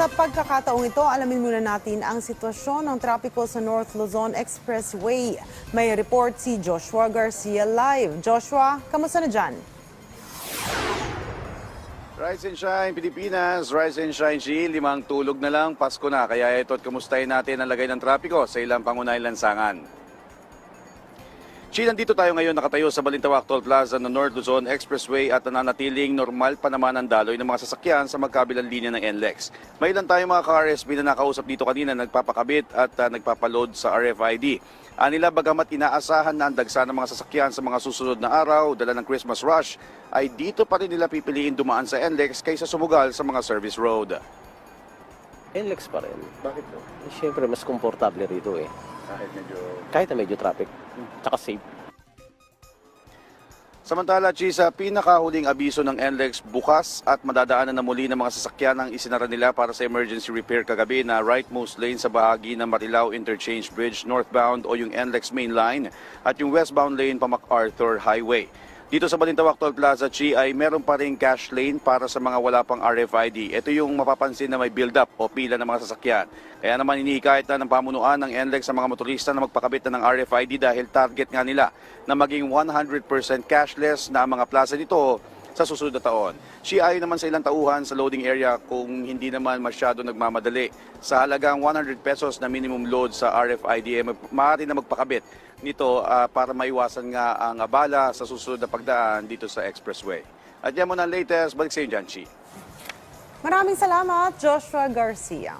Sa pagkakataong ito, alamin muna natin ang sitwasyon ng trapiko sa North Luzon Expressway. May report si Joshua Garcia live. Joshua, kamusta na dyan? Rise and Shine Pilipinas, Rise and Shine G, limang tulog na lang, Pasko na. Kaya ito at kumustahin natin ang lagay ng trapiko sa ilang pangunahing lansangan. Chi, nandito tayo ngayon nakatayo sa Balintawak Toll Plaza ng North Luzon Expressway at nananatiling normal pa naman ang daloy ng mga sasakyan sa magkabilang linya ng NLEX. May ilan tayo mga ka-RSB na nakausap dito kanina nagpapakabit at ah, nagpapaload sa RFID. Anila bagamat inaasahan na ang dagsa ng mga sasakyan sa mga susunod na araw, dala ng Christmas rush, ay dito pa rin nila pipiliin dumaan sa NLEX kaysa sumugal sa mga service road. NLEX pa rin. Bakit po? Eh, Siyempre, mas komportable rito eh. Kahit medyo Kahit na medyo traffic. Tsaka safe. Samantala, Chi, sa pinakahuling abiso ng NLEX bukas at madadaanan na muli ng mga sasakyan ang isinara nila para sa emergency repair kagabi na rightmost lane sa bahagi ng Marilao Interchange Bridge northbound o yung NLEX main line at yung westbound lane pa MacArthur Highway. Dito sa Balintawak Toll Plaza, Chi, ay meron pa rin cash lane para sa mga wala pang RFID. Ito yung mapapansin na may build-up o pila ng mga sasakyan. Kaya naman inihikayat na ng pamunuan ng NLEX sa mga motorista na magpakabit na ng RFID dahil target nga nila na maging 100% cashless na ang mga plaza nito sa susunod na taon. Siya ay naman sa ilang tauhan sa loading area kung hindi naman masyado nagmamadali. Sa halagang 100 pesos na minimum load sa RFID, eh, ma- maaari na magpakabit nito ah, para maiwasan nga ang abala sa susunod na pagdaan dito sa expressway. At yan muna ang latest. Balik sa iyo, Janchi. Maraming salamat, Joshua Garcia.